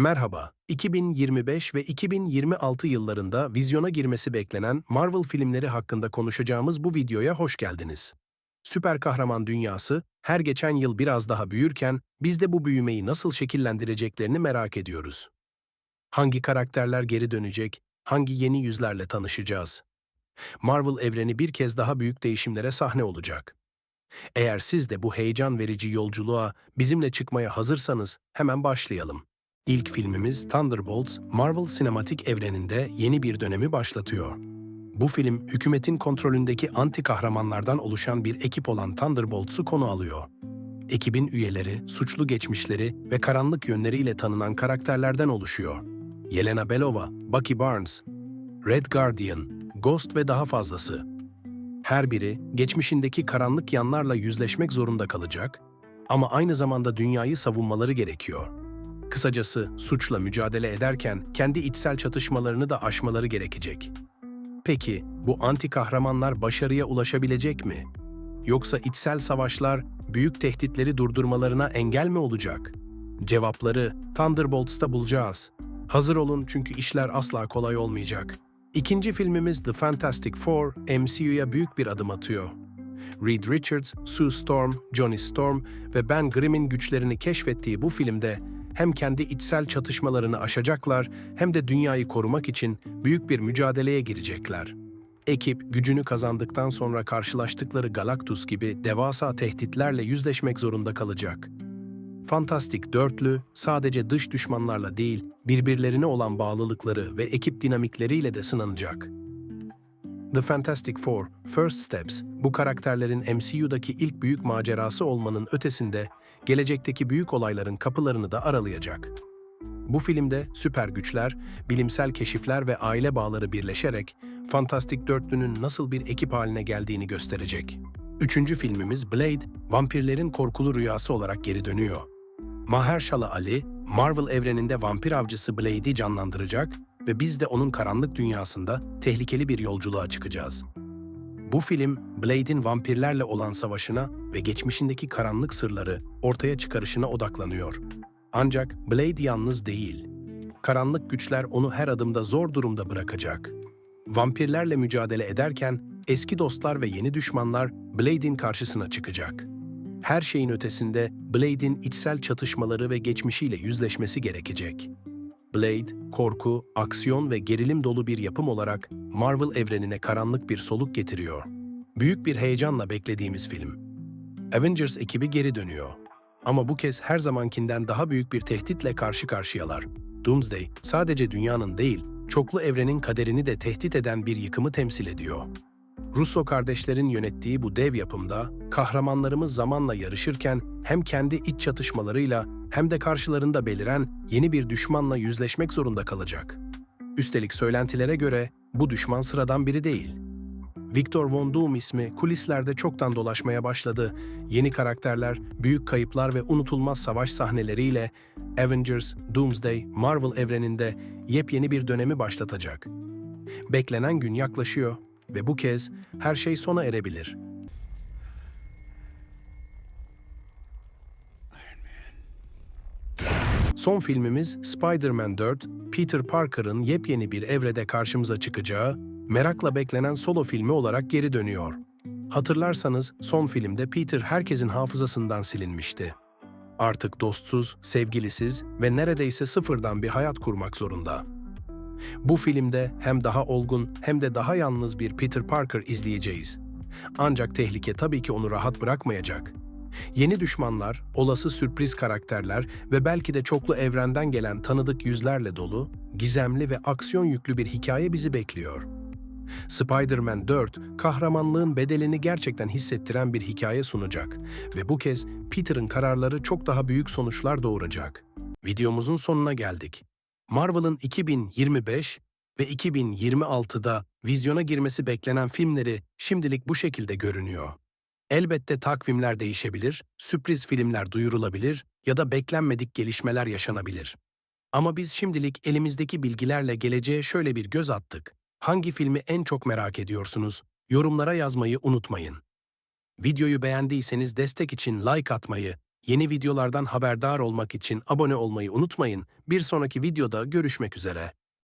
Merhaba, 2025 ve 2026 yıllarında vizyona girmesi beklenen Marvel filmleri hakkında konuşacağımız bu videoya hoş geldiniz. Süper kahraman dünyası her geçen yıl biraz daha büyürken biz de bu büyümeyi nasıl şekillendireceklerini merak ediyoruz. Hangi karakterler geri dönecek, hangi yeni yüzlerle tanışacağız? Marvel evreni bir kez daha büyük değişimlere sahne olacak. Eğer siz de bu heyecan verici yolculuğa bizimle çıkmaya hazırsanız hemen başlayalım. İlk filmimiz Thunderbolts, Marvel sinematik evreninde yeni bir dönemi başlatıyor. Bu film, hükümetin kontrolündeki anti kahramanlardan oluşan bir ekip olan Thunderbolts'u konu alıyor. Ekibin üyeleri, suçlu geçmişleri ve karanlık yönleriyle tanınan karakterlerden oluşuyor. Yelena Belova, Bucky Barnes, Red Guardian, Ghost ve daha fazlası. Her biri geçmişindeki karanlık yanlarla yüzleşmek zorunda kalacak ama aynı zamanda dünyayı savunmaları gerekiyor. Kısacası suçla mücadele ederken kendi içsel çatışmalarını da aşmaları gerekecek. Peki bu anti kahramanlar başarıya ulaşabilecek mi? Yoksa içsel savaşlar büyük tehditleri durdurmalarına engel mi olacak? Cevapları Thunderbolts'ta bulacağız. Hazır olun çünkü işler asla kolay olmayacak. İkinci filmimiz The Fantastic Four, MCU'ya büyük bir adım atıyor. Reed Richards, Sue Storm, Johnny Storm ve Ben Grimm'in güçlerini keşfettiği bu filmde hem kendi içsel çatışmalarını aşacaklar hem de dünyayı korumak için büyük bir mücadeleye girecekler. Ekip gücünü kazandıktan sonra karşılaştıkları Galactus gibi devasa tehditlerle yüzleşmek zorunda kalacak. Fantastik Dörtlü sadece dış düşmanlarla değil, birbirlerine olan bağlılıkları ve ekip dinamikleriyle de sınanacak. The Fantastic Four, First Steps, bu karakterlerin MCU'daki ilk büyük macerası olmanın ötesinde, gelecekteki büyük olayların kapılarını da aralayacak. Bu filmde süper güçler, bilimsel keşifler ve aile bağları birleşerek Fantastik Dörtlü'nün nasıl bir ekip haline geldiğini gösterecek. Üçüncü filmimiz Blade, vampirlerin korkulu rüyası olarak geri dönüyor. Mahershala Ali, Marvel evreninde vampir avcısı Blade'i canlandıracak ve biz de onun karanlık dünyasında tehlikeli bir yolculuğa çıkacağız. Bu film, Blade'in vampirlerle olan savaşına ve geçmişindeki karanlık sırları ortaya çıkarışına odaklanıyor. Ancak Blade yalnız değil. Karanlık güçler onu her adımda zor durumda bırakacak. Vampirlerle mücadele ederken eski dostlar ve yeni düşmanlar Blade'in karşısına çıkacak. Her şeyin ötesinde Blade'in içsel çatışmaları ve geçmişiyle yüzleşmesi gerekecek. Blade, korku, aksiyon ve gerilim dolu bir yapım olarak Marvel evrenine karanlık bir soluk getiriyor. Büyük bir heyecanla beklediğimiz film. Avengers ekibi geri dönüyor. Ama bu kez her zamankinden daha büyük bir tehditle karşı karşıyalar. Doomsday sadece dünyanın değil, çoklu evrenin kaderini de tehdit eden bir yıkımı temsil ediyor. Russo kardeşlerin yönettiği bu dev yapımda kahramanlarımız zamanla yarışırken hem kendi iç çatışmalarıyla hem de karşılarında beliren yeni bir düşmanla yüzleşmek zorunda kalacak. Üstelik söylentilere göre bu düşman sıradan biri değil. Victor Von Doom ismi kulislerde çoktan dolaşmaya başladı. Yeni karakterler, büyük kayıplar ve unutulmaz savaş sahneleriyle Avengers, Doomsday, Marvel evreninde yepyeni bir dönemi başlatacak. Beklenen gün yaklaşıyor ve bu kez her şey sona erebilir. Son filmimiz Spider-Man 4, Peter Parker'ın yepyeni bir evrede karşımıza çıkacağı, merakla beklenen solo filmi olarak geri dönüyor. Hatırlarsanız son filmde Peter herkesin hafızasından silinmişti. Artık dostsuz, sevgilisiz ve neredeyse sıfırdan bir hayat kurmak zorunda. Bu filmde hem daha olgun hem de daha yalnız bir Peter Parker izleyeceğiz. Ancak tehlike tabii ki onu rahat bırakmayacak. Yeni düşmanlar, olası sürpriz karakterler ve belki de çoklu evrenden gelen tanıdık yüzlerle dolu, gizemli ve aksiyon yüklü bir hikaye bizi bekliyor. Spider-Man 4, kahramanlığın bedelini gerçekten hissettiren bir hikaye sunacak ve bu kez Peter'ın kararları çok daha büyük sonuçlar doğuracak. Videomuzun sonuna geldik. Marvel'ın 2025 ve 2026'da vizyona girmesi beklenen filmleri şimdilik bu şekilde görünüyor. Elbette takvimler değişebilir, sürpriz filmler duyurulabilir ya da beklenmedik gelişmeler yaşanabilir. Ama biz şimdilik elimizdeki bilgilerle geleceğe şöyle bir göz attık. Hangi filmi en çok merak ediyorsunuz? Yorumlara yazmayı unutmayın. Videoyu beğendiyseniz destek için like atmayı Yeni videolardan haberdar olmak için abone olmayı unutmayın. Bir sonraki videoda görüşmek üzere.